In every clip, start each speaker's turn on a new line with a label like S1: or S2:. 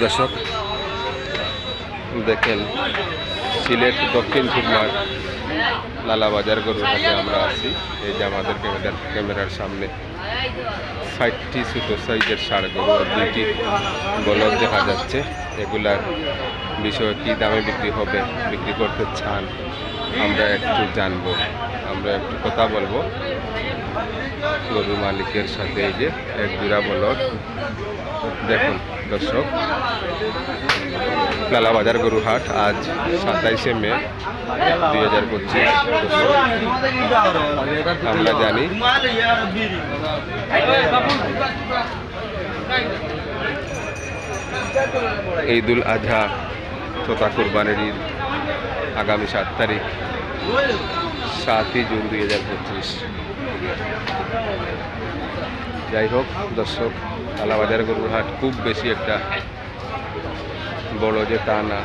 S1: দর্শক, দেখেন সিলেট দক্ষিণ সুরমার লালাবাজার গরুর হাটে আমরা আছি। এই যে আমাদের ক্যামেরার ক্যামেরার সামনে ষাটটি ছোটো সাইজের ষাড় গরু আর দুইটি বলদ দেখা যাচ্ছে। এগুলার বিষয়ে কী দামে বিক্রি হবে, বিক্রি করতে চান, আমরা একটু জানব। আমরা একটু কথা বলব। গরু মালিকের সাথে এই যে এক জোড়া বলদ। দেখুন, দর্শক লালাবাজার গরু হাট আজ সাতাইশে মে দুই হাজার পঁচিশ। আমরা জানি ঈদুল আজহা তথা কুরবানির ঈদ আগামী সাত তারিখ, সাতই জুন দুই হাজার পঁচিশ। যাই হোক দর্শক আলাবাজার গরুর হাট খুব বেশি একটা বড় যে তা না।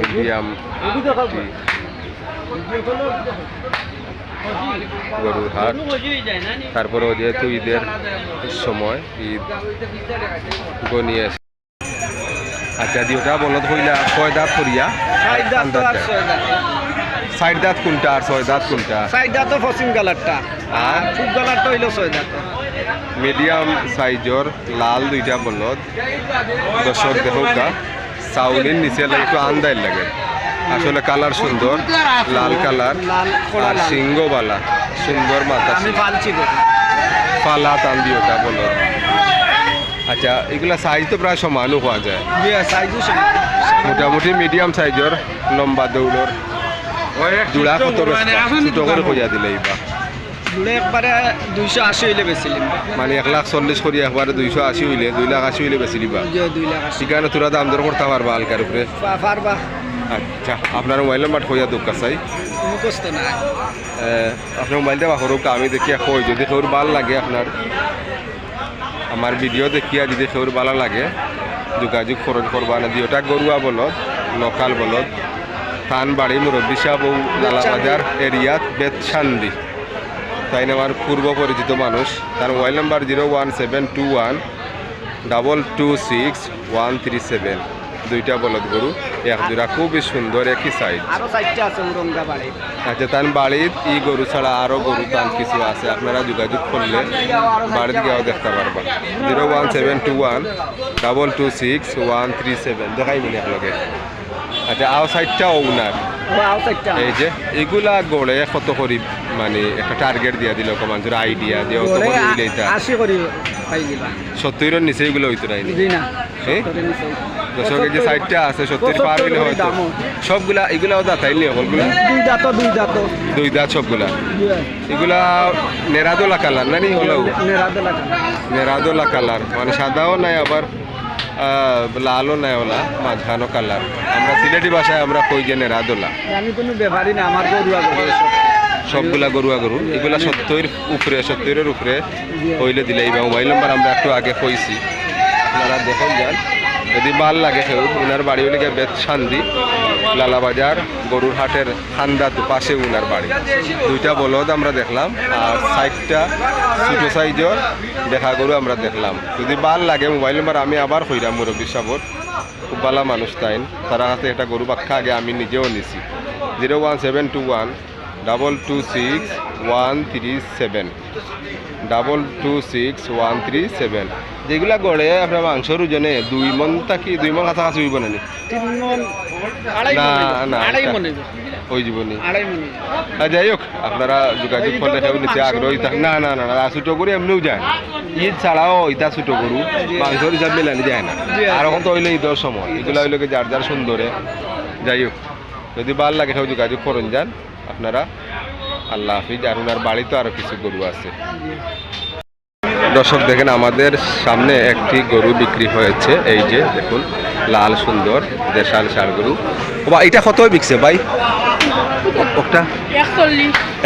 S1: মিডিয়াম গরুর হাট তারপরেও যেহেতু ঈদের সময় ঈদ গনিয়ে। আচ্ছা দিওটা বলদ হইলা ছয় দাঁত করিয়া সাইড দাঁত কোনটা আর ছয় দাঁত কোনটা?
S2: সাইডটা তো পশ্চিম কালারটা।
S1: আর?
S2: পূব কালারটা হইল ছয় দাঁত
S1: মিডিয়াম সাইজর লাল দুইটা বলদ। দর্শক দেখা চাউলের নিচে একটু আন্দাজ লাগে। আসলে কালার সুন্দর লাল কালার আর। সিংহবালা সুন্দর মাথা পালা টান দিওটা বলদ। আচ্ছা এগুলা সাইজ তো প্রায় সমানও হওয়া যায়। মোটামুটি মিডিয়াম সাইজর লম্বা দৌড়র জোড়া কত ছোট করে খোঁজা দিলে এইবা
S2: জুড়ে একবারে দুইশো আশি হইলে
S1: মানে এক লাখ চল্লিশ করি একবারে দুইশো আশি হইলে দুই লাখ আশি হইলে
S2: দুই লাখ আশি।
S1: সেখানে তোরা দাম দর করতে পারবা হালকার উপরে।
S2: পারবা।
S1: আচ্ছা আপনার মোবাইল নাম্বার খোঁজা দোকান চাই
S2: মুখস্থ না
S1: আপনার মোবাইল দেওয়া করুক আমি দেখি কই যদি কেউর ভালো লাগে আপনার। আমার ভিডিও দেখিয়া যদি কেউর ভালো লাগে যোগাযোগ খরচ করবা না দিওটা গরুয়া বলদ লোকাল বলদ। থান বাড়ি মুরব্বী সাহেব ও লালাবাজার এরিয়াত বেতসান্দি। তাই আমার পূর্ব পরিচিত মানুষ। তার mobile number zero one seven two one double two six one three seven. দুইটা বলদ গরু। এক দুরা খুবই সুন্দর একই সাইজ আচ্ছা তার বাড়ির। ই গরু ছাড়া আরও গরু তান কিছু আছে? আপনারা যোগাযোগ করলে বাড়িতে গিয়েও দেখতে পারবা zero one seven two one double two six one three seven. দেখাই মিলে আপনাকে। আচ্ছা আও সাইডটা ওনার এই যে এগুলা গড়ে কত করি মানে একটা টার্গেট দিয়া দিল মানুষের আইডিয়া যে অত করে দিলে এটা
S2: আশি করি পাই দিবা
S1: সত্তরের নিচে এগুলো হইতো
S2: না
S1: যে সাইডটা আছে সত্তর পার হইলে হয়তো। সবগুলা এগুলাও
S2: দুই দাঁত দুই দাঁত।
S1: দুই দাঁত সবগুলা? এগুলা নেরাদোলা কালার না
S2: নেরাদলা
S1: কালার মানে সাদাও নাই আবার? লালও নাই ওলা মাঝখানো কালার আমরা সিলেটি ভাষায় আমরা কই জেনে রাদোলা
S2: আমি কোনো ব্যাপারই না আমার গরুয়া গরু।
S1: সবগুলা গরুয়া গরু এগুলা সত্তর উপরে সত্তরের উপরে হইলে দিলে এই মোবাইল নাম্বার আমরা একটু আগে কইছি। আপনারা দেখুন যান যদি ভালো লাগে কেউ ওনার বাড়ি হলে গিয়ে বেত শান্তি। লালাবাজার গরুর হাটের ঠান্ডা তো পাশে উনার বাড়ি। দুইটা বলদ আমরা দেখলাম, আর সাইডটা ছোটো সাইজর দেখা গরু আমরা দেখলাম। যদি ভালো লাগে, মোবাইল নাম্বার আমি আবার কইরাম মুরব্বী সাবর। খুব ভালো মানুষ তাইন, তারা হাতে একটা গরু বাক্কা আগে আমি নিজেও নিছি। Zero one seven two one, double two six one three seven. Double two six one three seven. যেগুলা গড়ে আপনার মাংসর ওজনে দুই মন থাকি, দুই মন কাছাকাছি হইব না?
S2: তিন মন
S1: না, না। ওই জীবনী। আর যাই হোক আপনারা যোগাযোগ করলে কেউ নিতে আগ্রহী থাক না না না না ছোটো গরু এমনিও যায় ঈদ ছাড়াও ছোটো গরু মাংসর হিসাব মেলানি যায় না। আর এখন তো হইলে ঈদের সময়। এগুলো হইলে যার যার সুন্দরে। যাই হোক যদি ভালো লাগে যোগাযোগ করুন যান। আপনারা আল্লাহ হাফিজ আর ওনার বাড়িতে আরও কিছু গরু আছে। দর্শক দেখেন আমাদের সামনে একটি গরু বিক্রি হয়েছে। এই যে দেখুন। লাল, সুন্দর, দেশাল গরু বা এটা কত বিকছে ভাই? ওটা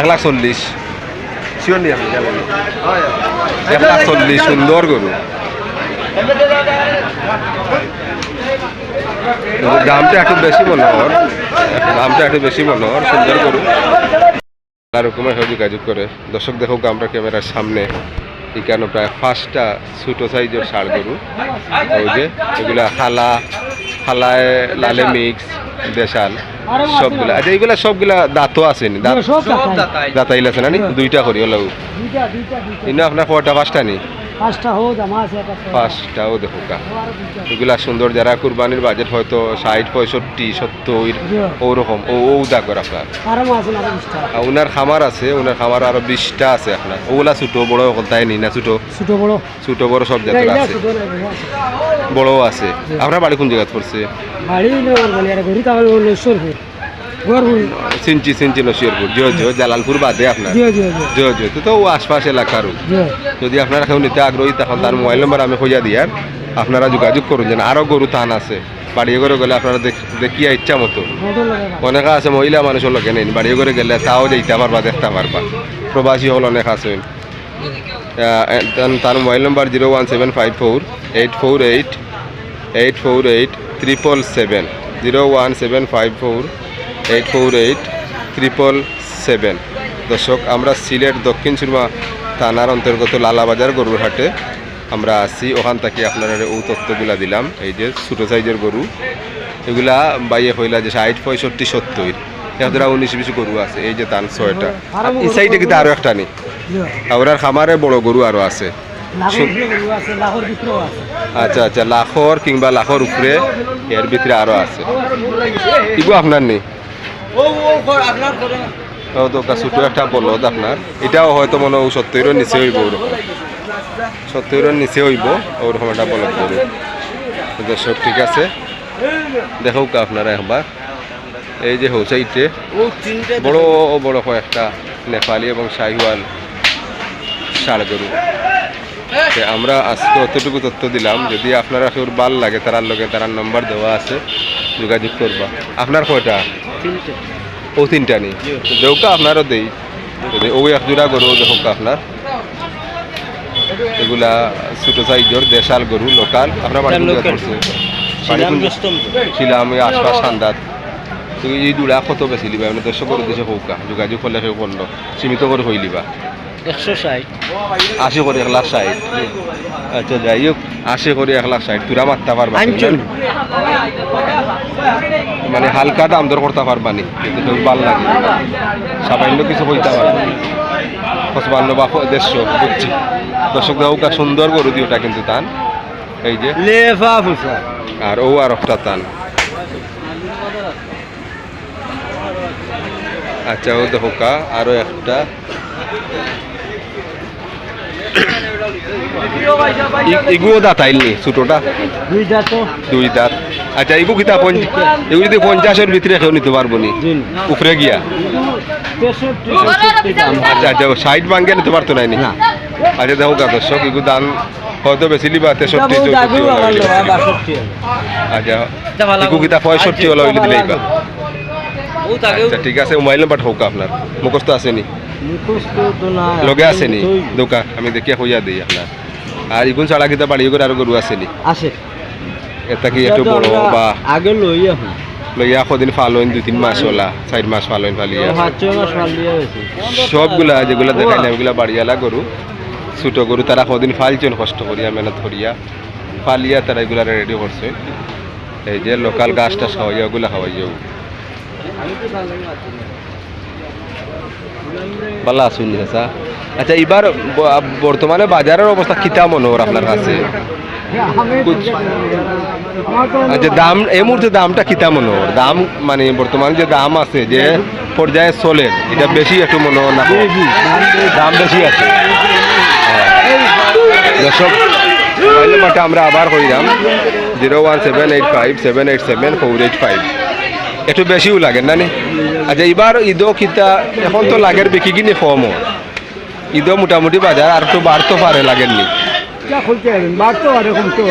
S1: এক লাখ চল্লিশ এক লাখ চল্লিশ সুন্দর গরু। দামটা একটু বেশি মনে হর দামটা একটু বেশি মনে হর সুন্দর গরু। আর রকমের যোগাযোগ করে। দর্শক দেখো আমরা ক্যামেরার সামনে। এখানে প্রায় পাঁচটা ছোটো সাইজের সার গরু। ওই যে এগুলো হালা হালায় লালে মিক্স দেশাল সবগুলা। আচ্ছা এইগুলা সবগুলা দাঁতও আছে নি? দাঁত দাঁতাইল আছে না নি? দুইটা করি হলো। ইনো আপনার কটা পাঁচটা নি?
S2: পাঁচটা
S1: দেখো এগুলা সুন্দর যারা কুরবানির বাজেট হয়তো ষাট পঁয়ষট্টি সত্তর ওরকম। ও দাগর আপনার। উনার খামার আছে উনার খামার আরও বিশটা আছে আপনার। ওগুলা ছোটো বড় সকল তাই নি না ছোটো?
S2: ছোট বড়।
S1: ছোটো বড় সব জাতের আছে। বড়ও আছে। আপনার বাড়ি কোন জায়গায় পড়ছে?
S2: বাড়ি
S1: সিনচি সিনচি নসিরপুর জিও জিও জালালপুর বাদে আপনার।
S2: জিও জিও
S1: তো তো ও আশপাশ এলাকার যদি আপনারা কেউ নিতে আগ্রহী তখন তার মোবাইল নম্বর আমি খোঁজা দিয়ার আপনারা যোগাযোগ করুন যেন আরও গরু থান আছে। বাড়ি করে গেলে আপনারা দেখ- দেখিয়া ইচ্ছা মতো। অনেক আছে মহিলা মানুষের লোকে নেই। বাড়ি করে গেলে তাও যাইতে পারবা দেখতে পারবা। প্রবাসী হল অনেক তার- তার mobile number zero one seven five four eight four eight eight four eight triple seven zero one seven five four eight four eight triple seven দর্শক আমরা সিলেট দক্ষিণ সুরমা থানার অন্তর্গত লালাবাজার গরুর হাটে আমরা আছি। ওখান থেকে আপনারা ও তত্ত্বগুলা দিলাম। এই যে ছোটো সাইজের গরু এগুলা বাইয়ে হইলা যে ষাট পঁয়ষট্টি সত্তর। এরা উনিশ বিশ গরু আছে। এই যে তান ছয়টা। এই সাইডে কিন্তু আরও একটা নেই। ওরার খামারে বড় গরু আরও আছে। আচ্ছা আচ্ছা লাখর কিংবা লাখর উপরে এর ভিতরে আরও আছে। ইগো আপনার নেই? ও একটা ছোট একটা বলদ আপনার। এটাও হয়তো মনে হয় সত্তরের নিচে হইব ওরকম। সত্তরের নিচে হইব ওরকম একটা বলদ গরু দর্শক ঠিক আছে। দেখো কা আপনারা একবার। এই যে হৌসাইটে বড় বড় কয়েকটা নেপালি এবং শাহিওয়াল ষাড় গরু। আমরা আজকে অতটুকু তথ্য দিলাম। যদি আপনারা কেউ ভালো লাগে তার লগে তার নম্বর দেওয়া আছে যোগাযোগ করবা। আপনার কয়টা? ও তিনটা নেই? দেউকা আপনারও দেই। যদি ও এক জোড়া গরু দেখুক আপনার। এগুলা ছোট সাইজর দেশাল গরু লোকাল। আপনার বাড়ি এই আশপাশ সান্দাত। এই জোড়া কত বেশি লিবা? মানে দর্শক গরু দেশে হৌকা। যোগাযোগ করলে কেউ করল সীমিত করে হই লিবা?
S2: একশো ষাট।
S1: আশি করে এক লাখ ষাট। আচ্ছা যাই হোক। আশি করে এক লাখ ষাট। তুরা মারতে পারবা। মানে হালকা দাম দর করতে পারবা নি কিন্তু ভালো লাগে সামান্য কিছু হইতে পারবা পঁচপান্ন বা দেড়শো বুঝছি। দর্শক দেওয়া সুন্দর গরু দিয়ে ওটা কিন্তু তান। এই যে। আর ও আর একটা তান। আচ্ছা ও দেখো কা আরও একটা। ইগুও দাঁতাইল নি ছোটটা
S2: দুইটা তো
S1: দুই দাঁত। আচ্ছা ইগু কিতা পঞ্চ এগুলো যদি পঞ্চাশের ভিতরে কেউ নিতে পারব নি? উপরে গিয়া? আচ্ছা আচ্ছা সাইড ভাঙ্গে নিতে পারতো নাই। আচ্ছা দেখো কা দর্শক ইগু দাম হয়তো বেশি লিবা তেষট্টি চৌষট্টি আচ্ছা ইগু কিতা পঁয়ষট্টি হলো হইলে দিলেই বা? আচ্ছা ঠিক আছে মোবাইল নাম্বার হোক আপনার। মুখস্থ আছে নি?
S2: মুখস্থ তো না
S1: লগে আছে নি? দোকান আমি দেখিয়া খুঁজা দিই আপনার। আর ইগুন ছাড়া কিতা বাড়ি করে আরও গরু আছে নি
S2: আছে।
S1: এটা কি একটু বড় বা?
S2: আগে লই এখন
S1: লইয়া কদিন ফালোইন দুই তিন মাস হলা চার মাস ফালোইন ফালিয়া সবগুলা যেগুলা দেখাইলাম এগুলা বাড়িয়ালা গরু ছোট গরু তারা কদিন ফালছেন কষ্ট করিয়া মেহনত করিয়া। ফালিয়া তারা এগুলা রেডি করছে এই যে লোকাল গাছ টাছ খাওয়াইয়া ওগুলা খাওয়াইয়া ভালো আছেন চাচা আচ্ছা এবার বর্তমানে বাজারের অবস্থা কিতা মনে হয় আপনার কাছে? আচ্ছা দাম, এই মুহূর্তে দামটা কিতা মনে হয় দাম মানে বর্তমানে যে দাম আছে, যে পর্যায়ে চলে, এটা বেশি একটু মনে হয় না? দাম বেশি আছে। হ্যাঁ। দর্শক নাম্বারটা আমরা আবার কইলাম zero one seven eight five, seven eight seven, four eight five. একটু বেশিও লাগে, না নি? আচ্ছা এবার ঈদও কিতা, এখন তো লাগের বিক্রি কিনে কমও। ঈদও মোটামুটি বাজার আর একটু বাড়তে পারে লাগেননি।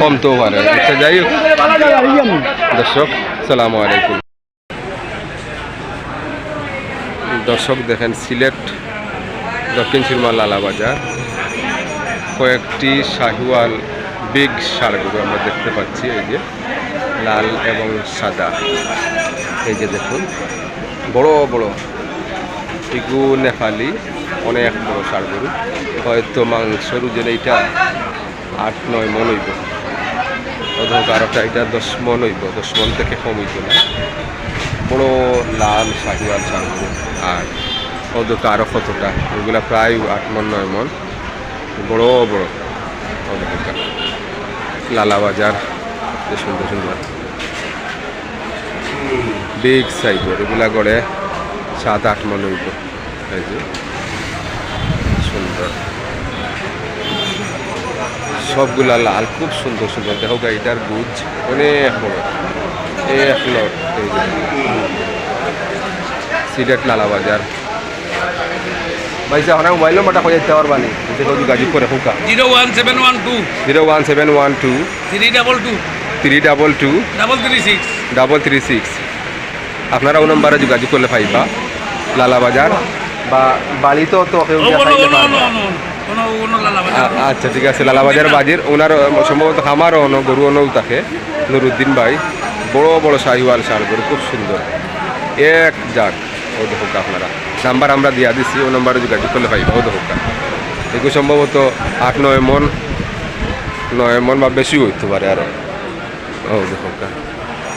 S1: কমতেও পারে। আচ্ছা যাই হোক। দর্শক সালামু আলাইকুম। দর্শক দেখেন সিলেট দক্ষিণ সুরমা লালা বাজার। কয়েকটি শাহিওয়াল বিগ শাড়গুলো আমরা দেখতে পাচ্ছি এই যে লাল এবং সাদা। এই যে দেখুন বড় বড় ইগু নেপালি অনেক বড় ষাড় গরু। হয়তো মাংসর ওজন এইটা আট, নয় মন হইব। অধক আরটা এটা দশ মন হইব, দশ মন থেকে কম হইব না। বড় লাল শাহিওয়াল ষাড় গরু। আর অধক আরও কতটা? ওগুলা প্রায় আট মন, নয় মন। বড় বড়। অধকা লালা বাজার সুন্দর সুন্দর। বিগ সাইজের, এগুলা গড়ে সাত, আট মন হইব। এই যে। সবগুলা লাল খুব সুন্দর সুন্দর। দেখো গাড়িটার গুজ অনেক বড়। এক লট সিলেট লালা বাজার ভাই সাহেব অনেক মোবাইল নম্বরটা খোঁজ দিতে পারবানি দেখো যোগাযোগ করে হোকা।
S3: Zero one seven one two.
S1: Zero one seven one two.
S3: Three double two.
S1: Three double two.
S3: Double three six.
S1: Double three six. আপনারা ও নম্বরে যোগাযোগ করলে পাইবা। লালা বাজার বা বাড়িতেও তো আ- আচ্ছা ঠিক আছে লালাবাজার বাজির ওনার সম্ভবত খামারও অন গরু অনও থাকে নুরুদ্দিন ভাই বড় বড় শাহিওয়াল সার গরু খুব সুন্দর এক যাক ও দেখুক আপনারা নাম্বার আমরা দিয়া দিছি ও নাম্বারে যোগাযোগ করলে পাইবা ও দেখুক এগুলো সম্ভবত আট নয় মন নয় মন বা বেশি হইতে পারে আরও ও দেখুক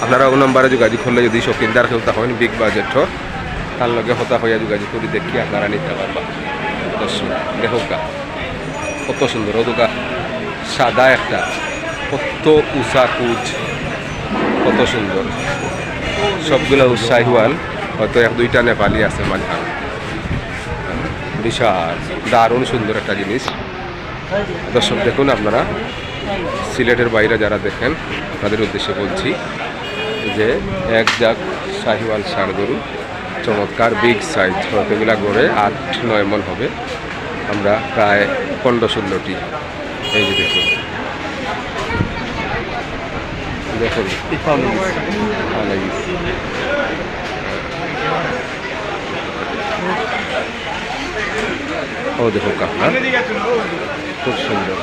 S1: আপনারা ও নাম্বারে যোগাযোগ করলে যদি শৌকিনদার কেউ তখন বিগ বাজেটর তার লগে হতা হইয়া যোগাযোগ করি দেখি আপনারা নিতে পারবা। দর্শক কত সুন্দর ওদুকা সাদা একটা, কত উষা কুচ কত সুন্দর। সবগুলো উৎসাহিওয়াল হয়তো এক দুইটা নেপালি আছে মাঝখানে। বিশাল, দারুণ সুন্দর একটা জিনিস। দর্শক, দেখুন আপনারা, সিলেটের বাইরে যারা দেখেন, তাদের উদ্দেশ্যে বলছি যে এক জাগ শাহিওয়াল সার গরু চমৎকার বিগ সাইজ হয়তো এগুলা গড়ে আট, নয় মন হবে। আমরা প্রায় পনেরো ষোলোটি। এই যে দেখুন। দেখুন। ও, দেখুন কাপড় খুব সুন্দর।